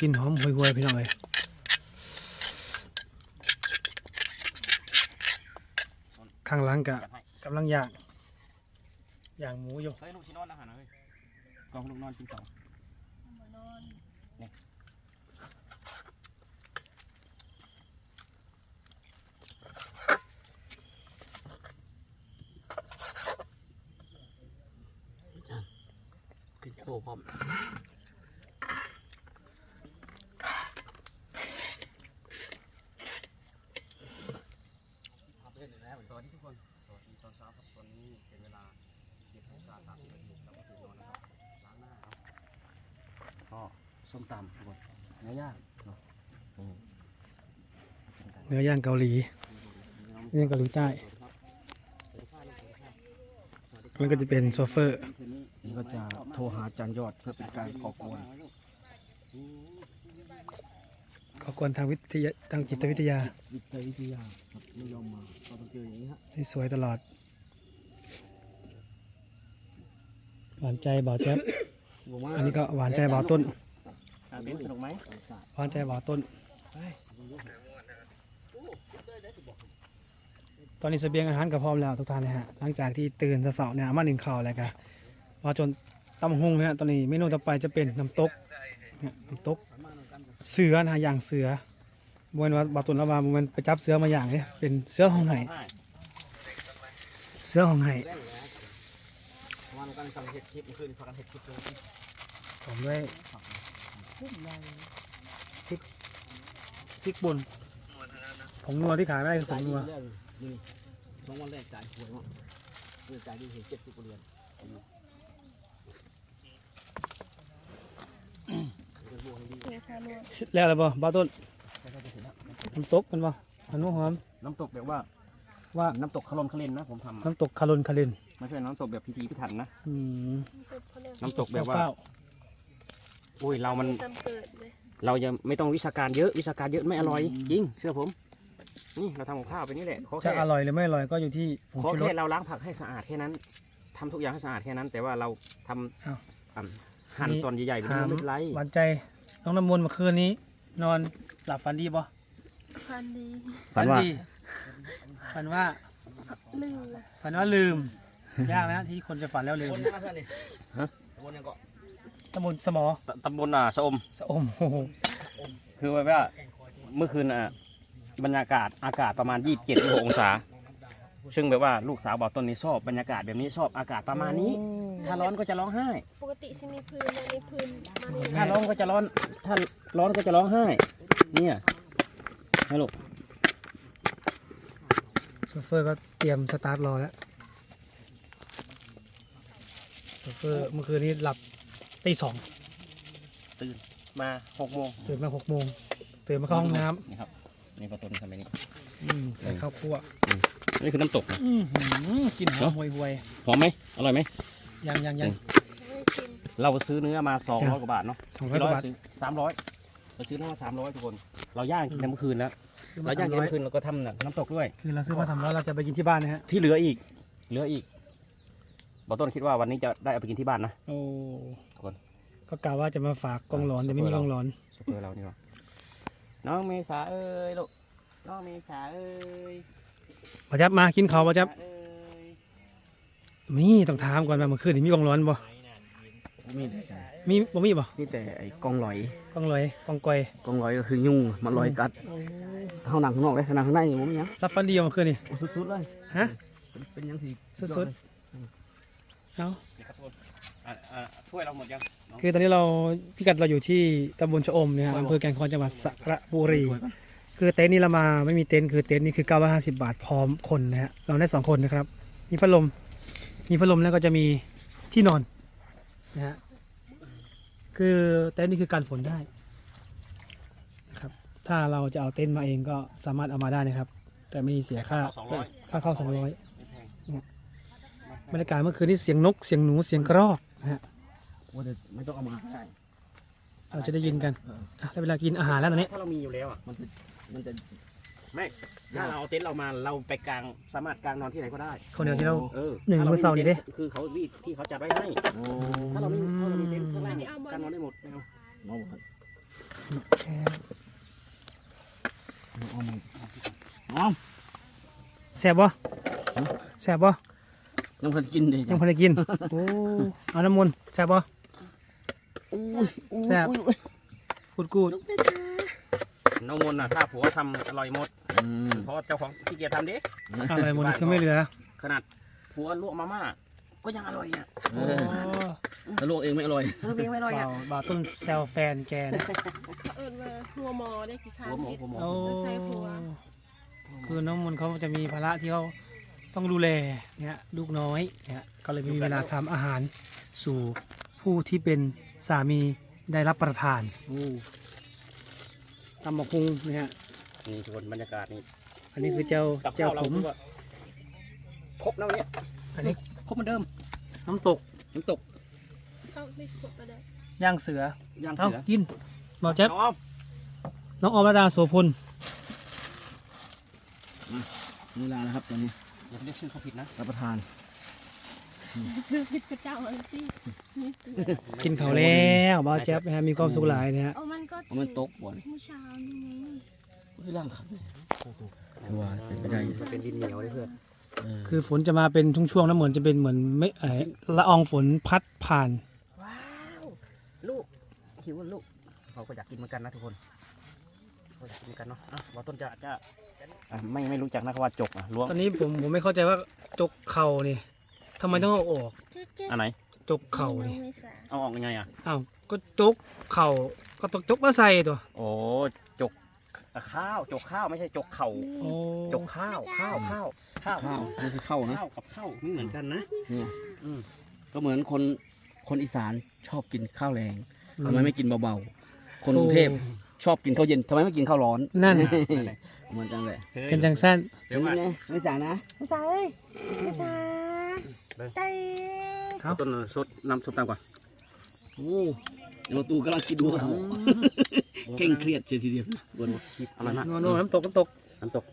กินหอมห่วยๆพี่น้องเลยข้างหล่างกะกำลังย่างย่างหมูอยู่เฮ้ยลูกชิ้นนอนอาหารนเฮ้ยกองลูกนอนกินสอง ขึ้นโชว์พร้อม ครับเล่นเลยนะสวัสดีทุกคน สวัสดีตอนเช้าครับ ตอนนี้เป็นเวลาเจ็ดโมงสามสิบนาทีเราก็ตื่นนอนนะครับ ล้างหน้าครับก็ ส้มตำทุกคนเนื้อย่างเนาะอืมเนื้อย่างเกาหลีเนื้อย่างเกาหลีใต้มันก็จะเป็นโซเฟอร์นี่ก็จะโทรหาอาจารย์ยอดเพื่อเป็นการขอกวนขอกวนทางวิทยาทางจิตวิทยาวิทยาวิทยาครับไม่ยอมมาก็ต้องเจออย่างนี้ฮะที่สวยตลอดหวานใจบ่าวแจ๊บบอกว่าอันนี้ก็หวานใจบ่าวต้นอะ เบนสนุกไหมหวานใจบ่าวต้น ตอนนี้เสบียงอาหารก็พร้อมแล้วทุกท่านนะฮะ หลังจากที่ตื่นเสาร์เนี่ยมาหนึ่งข่าวอะไรกันมาจนตำบักหงนะฮะตอนนี้เมนูต่อไปจะเป็นน้ำตกเนี่ยน้ำตก เสือนะฮะอย่างเสือบวนว่าบาตุนละวามันไปจับเสือมาอย่างเนี่ยเป็นเสือของไห้ใช่เสือของไห้วันกันสั่งเห็ดคลิปคืนพากันเห็ดคลิปเลยผมด้วย พริกพริกป่นผงนัวที่ขายไม่ได้คือผงนัวนี่สองวันแรกจ่ายหวยมั้งเงินจ่ายดีเห็นเจ็ดสิบเหรียญแล้วอะไรบ่บ้าต้นน้ำตกมันบ่อันนู้นหอมน้ำตกแบบว่าว่าน้ำตกคลนคาเลนนะผมทำน้ำตกคารนคารินไม่ใช่น้ำตกแบบพิธีพิถันนะน้ำตกแบบว่า โอ้ยเรามันตำเปิดเลยเราจะไม่ต้องวิชาการเยอะวิชาการเยอะไม่อร่อยจริงเชื่อผม นี่เราทำกับข้าวไปนี่แหละขอจะแค่อร่อยหรือไม่อร่อยก็อยู่ที่ผงขอชูรแค่สเราล้างผักให้สะอาดแค่นั้นทำทุกอย่างให้สะอาดแค่นั้น แต่ว่าเราทอ้าวำอ่ำหั่นตอนใหญ่ๆแบบนี้ถามไม่เป็นไรหวานใจน้องน้ำมนต์เมื่อคืนนี้ นอนหลับฝันดีบ่พันดีฝันว่า ดีฝันว่าลืมฝันว่าลืมยากนะที่คนจะฝันแล้วลืม วนยังไงเพื่อนนี่ฮะ วนยังเกาะ ตำบลสมอตตำบลอะสะอม สะอมโอ้โหคือว่าเมื่อคืนอะบรรยากาศอากาศประมาณ 27 26องศา ซึ่งแบบว่าลูกสาวบอกต้นนี้ชอบบรรยากาศแบบนี้ชอบอากาศประมาณนี้ ถ้าร้อนก็จะร้องไห้ ปกติสิมีพื้นอันนี้พื้นมันถ้าร้อนก็จะร้อน ถ้าร้อนก็จะร้องไห้ เนี่ยให้ลูกโซเฟอร์ก็เตรียมสตาร์ทรอแล้วโซเฟอร์เมื่อคืนนี้หลับ ตีสองมา6โมงตื่นมาหกโมงตื่นมาเข้าห้องน้นี่ครับนี่ประตูทำแบบนี้ำอืมใส่ข้าวคั่วนี่คือน้ำตกนะอื้อหือกลินหอมห่วยหอมไหมอร่อยไหม Mm. ๆยังยังยังไม่กินเราซื้อเนื้อมา200กว่าบาทเนาะสองร้อยกว่าบาทสามร้อยเราซื้อเนื้อมา300ทุกคน เราย่างกินเมื่อคืนแล้วคือเรามาย่าสางมกินร้อยเมื่อคืนเราก็ทำน่ะน้ำตกด้วย คือเราซื้อมาสามร้อยเราจะไปกินที่บ้านนะฮะที่เหลืออีก เหลืออีกบอต้นคิดว่าวันนี้จะได้เอาไปกินที่บ้านนะ โอ้คน ก็กล่าวว่าจะมาฝากกองหลอนแต่ไม่มีกองหลอนซุปเปอร์เรานี่หรอน้องเมษาเอ้ยลูกน้องเมษาเอ้ยมาจับมากินเขาวมาจับเอ้ยมีต้องถามก่อนว่าเมื่อคืนนี้มีกองหลอนบ่มีมีบ่มีบ่มีแต่ไอ้กองหลอยกองลอยกองกอยกองหลอยก็คือยุ่งมันลอยกัดเท่าหนังข้างนอกเลยเท่าหนังข้างในผมยังรับฟันดีบ่เมื่อคืนนี้โอ้สุดๆเลยฮะเป็นเป็นยังสิสุดเอ้านี่ครับทุกคน อะอะถ้วยเราหมดยังน้องคือตอนนี้เราพิกัดเราอยู่ที่ตำบลชะอมนะฮะอำเภอแก่งคอนจังหวัดสระบุรีคือเต็นท์นี้เรามาไม่มีเต็นท์คือเต็นท์นี้คือ 950 บาทพร้อมคนนะฮะเราได้สองคนนะครับ มีพัดลม มีพัดลมแล้วก็จะมีที่นอนนะฮะคือเต็นท์นี้คือการฝนได้นะครับถ้าเราจะเอาเต็นท์มาเองก็สามารถเอามาได้นะครับ แต่ไม่เสียค่าสองร้อยค่าเข้า200ไม่แพงบรรยากาศเมื่อคืนนี้เสียงนกเสียงหนูเสียงกระรอก นะฮะโอ้แต่ไม่ต้องเอามาได้เราจะได้ยินกันอะได้เวลากินอาหารแล้วตอนนี้ถ้าเรามีอยู่แล้วอะมันจะมันจะ ไม่ถ้าเราเอาเต็นท์เรามาเราไปกางสามารถกางนอนที่ไหนก็ได้คนเดียวที่เรา เออหนึ่งถ้มื้อเช้านี้เด้ คือเขาที่ที่เขาจัดไว้ให้โอ้ถ้าเราไม่ถ้าเรามีเต็นท์ข้างล่างกางนอนได้หมดไม่เอาน้องบอกแช่น้องน้องแซ่บบ่แซ่บบ่ ยังเพิ่นกินเลยยังพอได้กิน โอ้เอาน้ำมนต์แซ่บบ่อุ้ยอุ้ยแซ่บ อุ้ยกูดกูดน้องมนต์น่ะถ้าผัวทำอร่อยหมด อืมเพราะเจ้าของขี้เกียจทำดิอะไรหมดนี่คือไม่เหลือขนาดผัวลวกมาม่าก็ยังอร่อยอะเออถ้าลวกเองไม่อร่อยทำเองไม่อร่อยอะ บ่าวบ่าวต้นแซวแฟนแกนะเอิญมาหัวหมอได้กี่ครั้งหัวหมูหัวหมูโอ้ใช่ผัวคือน้องมนต์เขาจะมีภาระที่เขา ต้องดูแลเนี่ยลูกน้อยเนี่ยก็เลยไม่มีเวลาทำอาหารสู่ผู้ที่เป็นสามีได้รับประทานโอ้ตำบักฮุงนะฮะนี่ทุกคนบรรยากาศนี่อันนี้คือเจ้ากับเจ้าข้าวเราขมคือว่าครบนะวันนี้อันนี้ครบเหมือนเดิมน้ำตกน้ำตกเข้าไม่ครบแล้วได้ย่างเสือย่างเอ้าเสือกินบอกแจ๊บน้องอ้อมน้องออมระดาโสพลเวลานะครับตอนนี้ อย่าเรียกชื่อเขาผิดนะรับประทาน ซื้อผิดกระเจ้าอะไรสินี่ตัวกินเขาวแล้วบอกแจ๊บนะฮะมีความสุขหลายนะฮะเอามันก็เอามันตกบ่อน เมื่อเช้านี่ไงคือร่างครับว่าเป็นไปได้ มันเป็นดินเหนียวเลยเพื่อนเออคือฝนจะมาเป็นช่วงๆนะเหมือนจะเป็นเหมือนไม่เอ่อละอองฝนพัดผ่าน ว้าว ลูกหิวอะลูกเขาก็อยากกินเหมือนกันนะทุกคนเขาอยา กินกันเนาะอะบอต้นจะจะอะไม่ไม่รู้จักนะคำว่าจกอะล้วงตอนนี้ผมผมไม่เข้าใจว่าจกเข่านี่ทำไมต้องเอาออกอันไหนจกเข่านี่เอาออกยังไงอะอ้าวก็จกเข่าก็ต้องจกมาใส่ตัวโอ้จกข้าวจกข้าวไม่ใช่จกเข่าโอ้จกข้าวข้าวข้าวข้าวข้าวนี่คือข้าวนะข้าวกับข้าวไม่เหมือนกันนะเนี่ยอืมก็เหมือนคนคนอีสานชอบกินข้าวแรงทำไมไม่กินเบาๆคนกรุงเทพ ชอบกินข้าวเย็นทำไมไม่กินข้าวร้อนนั่นนั่นแหละเหมือนกันเลยเป็นจังสั้นเดี๋ยวมาไงไม่จ่ายนะไม่สาเลยไม่สาไตเอ้าต้นสดน้ำซุปตามก่อนโอ้โรตูกำลังกินดูเขาเก่งเครียดเสียทีเดียวบนอร่อยมากโน่นโน่นน้ำตกน้ำตกน้ำตก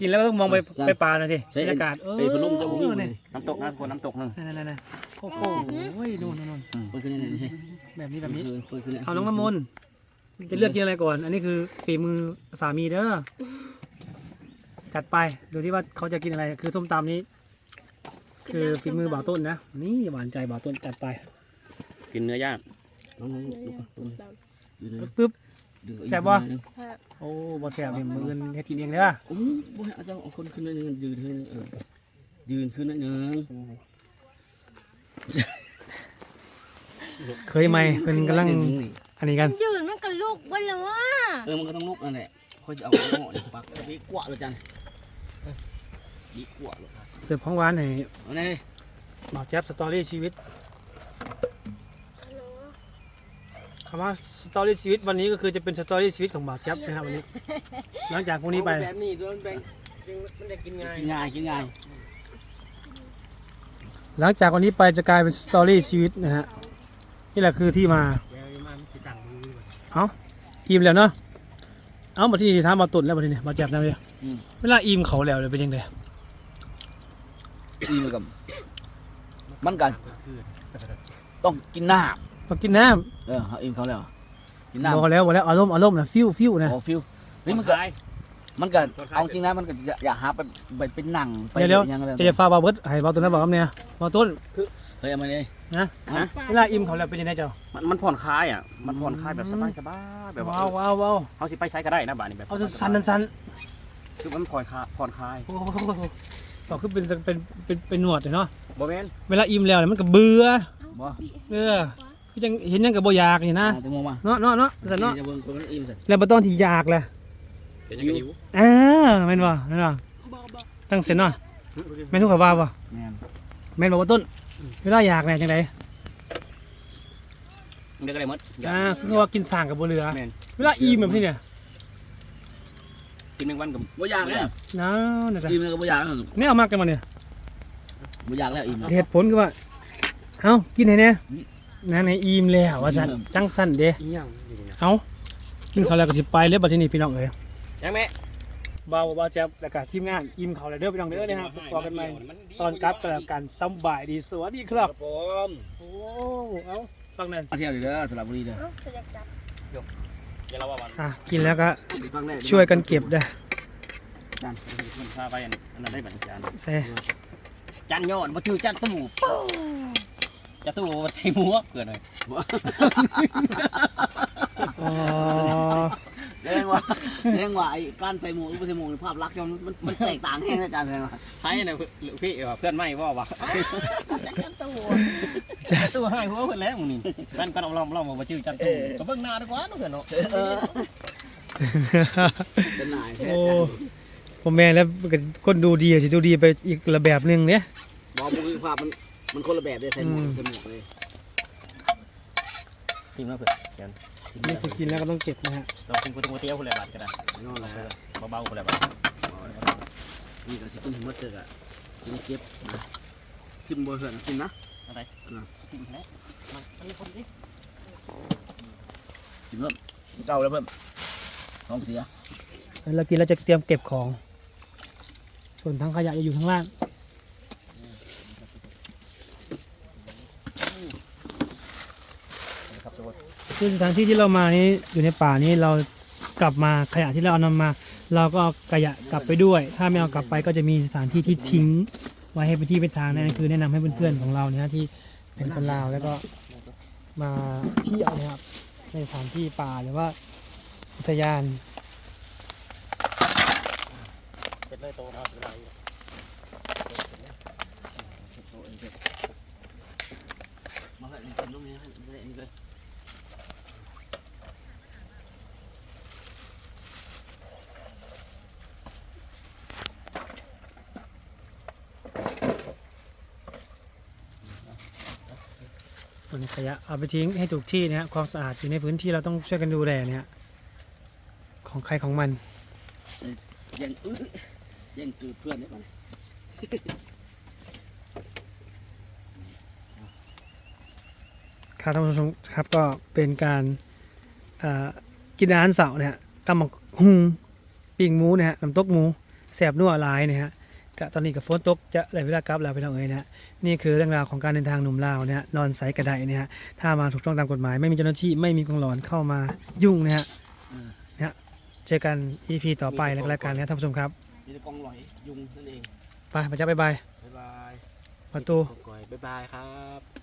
กินแล้วก็ต้องมองไปจ้ะไปปลาหน่อยสิใช่บรรยากาศเออไอ้พัดลมจะบุ้งเนี่ยน้ำตกนะคนน้ำตกหนึ่งนั่นนั่นนั่นโอ้โหนู่นนู่นนู่นเปิดขึ้นนี่นี่แบบนี้แบบนี้เปิดขึ้นนี่เอาน้องน้ำมนต์ จะเลือกกินอะไรก่อน อันนี้คือฝีมือสามีเด้อ จัดไป ดูที่ว่าเขาจะกินอะไร คือส้มตำนี้ คือฝีมือบ่าวต้นนะ นี่หวานใจบ่าวต้นจัดไป กินเนื้อย่างน้องๆดูก่อนดูเลยปึ๊บ ดูอีกแซ่บบ่ หน่อยหนึ่งโอ้บ่แซ่บเนี่ยมืออนเฮ็ดกินเองเด้อโอ้ยบ่ให้เอาเจ้าเอาคนขึ้นหนิดนึงยืนขึ้นเออยืนขึ้นหนิดนึง เคยไหมเป็นกำลังอันนี้กันยืนมันกับลูกวันแล้วว่าเออมันก็ต้องลุกนั่นแหละค่อยจะเอาหม้อนี่ปักดีกว่าเลยจันดีกว่าเลยเสิร์ฟของหวานให้เอาไงบ่าวแจ๊บสตอรี่ชีวิตคำว่าสตอรี่ชีวิตวันนี้ก็คือจะเป็นสตอรี่ชีวิตของบ่าวแจ๊บนะครับวันนี้ หลังจากพรุ่งนี้ไป แบบนี้โดนแบ่งมันจะกินง่ายกินง่ายกินง่ายหลังจากวันนี้ไปจะกลายเป็นสตอรี่ชีวิตนะฮะ นี่แหละคือที่มาเอาอิ่มแล้วเนาะเอามาที่ถามมาตุนแล้วมาที่นี่มาจับนะเลยเวลาอิ่มเขาแล้วเลยเป็นยังไงอีมันกับมันกันต้องกินน้มากินน้ำเออเขาอิ่มเขาแล้วกินำน้ำบอกแล้วบอกแล้วอารมณ์อารมณ์นะฟิวฟิวนะโอ้ฟิวนี่มันก็ มันก็เอาจริงนะมันก็อย่าอย่าหาไปไปเป็นหนังไปเดี๋ยวเดี๋ยวอย่างไรจะจะฟ้าบาเบิร์ดให้บาตุนนะบอกคำเนี่ยบาตุนเฮ้ยเอามาเลยนะฮะเวลาอิ่มเขาแล้วเป็นยังไงเจ้ามันมันผ่อนคลายอะ มันผ่อนคลายแบบสบายสบายแบบว่าว้าวว้าวว้าวเอาสิไปใช้ก็ได้นะบ้านนี้แบบเอาสั้นๆสั้นคือมันผ่อนคลายผ่อนคลายๆโอ้โหบอกคือเป็นเป็นเป็นเป็นหนวดเลยเนาะโมเมนเวลาอิ่มแล้วเนี่ยมันก็เบื่อบ่เออคือจังเห็นยังกับบ่อยากนี่นะเอาถึงมองมาเนาะเนาะเนาะสันเนาะจะเบิ่งคนนั้นอิ่มสิแล้วบ่ต้องที่อยากแหละ เดี๋ยวจะหิวเออแม่นบ่แม่นบ่บอกบอกตั้งเส้นเนาะแม่นทุกข่าวว่าบ่แม่นแม่นบอกว่าต้นเวลาอยากเนี่ยจังไดเดี๋ยวก็ได้หมดอ่าคือว่ากินสร้างกับบ่เหลือแมนเวลาอิ่มแบบนี้เนี่ยกินแมงวันกับบ่อยากแล้วหนาวนะจ๊ะอิ่มแล้วก็บ่อยากแล้วไม่เอามากกันมาเนี่ยบ่อยากแล้วอิ่มแล้วเหตุผลคือว่าเอ้ากินให้แน่นั่นให้อิ่มแล้วว่าซั่นจังซั่นเด้อีหยังอยู่เนี่ยเอ้ากินข้าวแล้วก็สิไปเลยบัดทีนี้พี่น้องเอ้ย ยังแม่เบาเบาแจ๊บแล้วก็ทีมงานอิ่มข้าวแล้วเด้อพี่น้องเด้อนะครับพบกันใหม่ตอนกลับก็แล้วกันสำบายดีสวัสดีครับผมโอ้เอ้าฟังนั่นมาเที่ยวดีเด้อสระบุรีเด้อเอ้าจะจับจบเดี๋ยวเราว่าวันอะกินแล้วก็ครั้งแรกช่วยกันเก็บเด้อมันพาไปอันอันนั้นได้บัตรจานใส่จานยอดมาถือจานตู้จานตู้มาใส่หมวกเกินเลยอ๋อ แสดงว่าแสดงว่าไอ้การใส่หมวกหรือไม่ใส่หมวกในภาพลักษณ์มันมันมันแตกต่างแห้งนะอาจารย์แสดงว่าใช่นะพี่เพื่อนไม่ว่าวะจานตู้จานตู้ให้หัวเพื่อนแล้วมึงนี่แฟนก็ลองลองลองมาชื่อจานตู้ก็เบิ่งหน้าดีกว่าน้องเพื่อนเนาะเออเป็นนายแท้โอ้ผมแม่นแล้วคนดูดีอะสิดูดีไปอีกระแบบหนึงเนี่ยบอกมือภาพมันมันคนละแบบเลยใส่หมวกอืมใส่หมวกเลยทีมแล้วเพื่อน จานนี่คือกินแล้วก็ต้องเก็บนะฮะเรากินก๋วยเตี๋ยวคนละบาทก็ได้นอนแล้วเบาๆคนละบาทนี่ก็สิกินหมดเสือกอะกินให้เก็บนะทิมบ่เหือนกินนะอะไรทีมแล้วมาอันนี้คนนี้กินเพิ่มเก่าแล้วเพิ่มท้องเสียแล้วกินแล้วจะเตรียมเก็บของ ส่วนทั้งขยะจะอยู่ข้างล่าง ครับ ทุกคนคือสถานที่ที่เรามานี้อยู่ในป่านี้เรากลับมาขยะที่เราเอานำมา เราก็เอาขยะกลับไปด้วย ถ้าไม่เอากลับไปก็จะมีสถานที่ที่ทิ้ง ไว้ให้เป็นที่เป็นทางนั่นคือแนะนำให้เพื่อนๆของเราเนี่ยที่เป็นคนลาวแล้วก็มาเที่ยวนะครับในสถานที่ป่าหรือว่าอุทยานเสร็จเลยโตนะครับเวลาอยู่มาเหือนกินตรงนี้ให้ได้อันนี้เลย นขยะเอาไปทิ้งให้ถูกที่นะฮะความสะอาดอยู่ในพื้นที่เราต้องช่วยกันดูแลเนี่ยของใครของมันยังอื้อยังคือเพื่อนได้ป่ะครับท่านผู้ชมครับก็เป็นการเอ่อกินอาหารเสาร์เนี่ยตำหมกหุงปิ้งหมูนะฮะน้ำตกหมูแสบนัวหลายนะฮะ กะตอนนี้กับฝนตกจะไหลเวลากลับแล้วไปทางเอ๋ยนะฮะนี่คือเรื่องราวของการเดินทางหนุ่มลาวเนี่ยนอนใสกระไดเนี่ยฮะถ้ามาถูกต้องตามกฎหมาย ไม่มีเจ้าหน้าที่ไม่มีกองหลอนเข้ามายุ่งนะฮะนะฮะเจอกัน EP ต่อไปแล้วก็แล้วกันนะท่านผู้ชมครับมีแต่กองหลอยยุงนั่นเองไปไปจ้าบ๊ายบายบ๊ายบายประตูก่อยบ๊ายบายครับ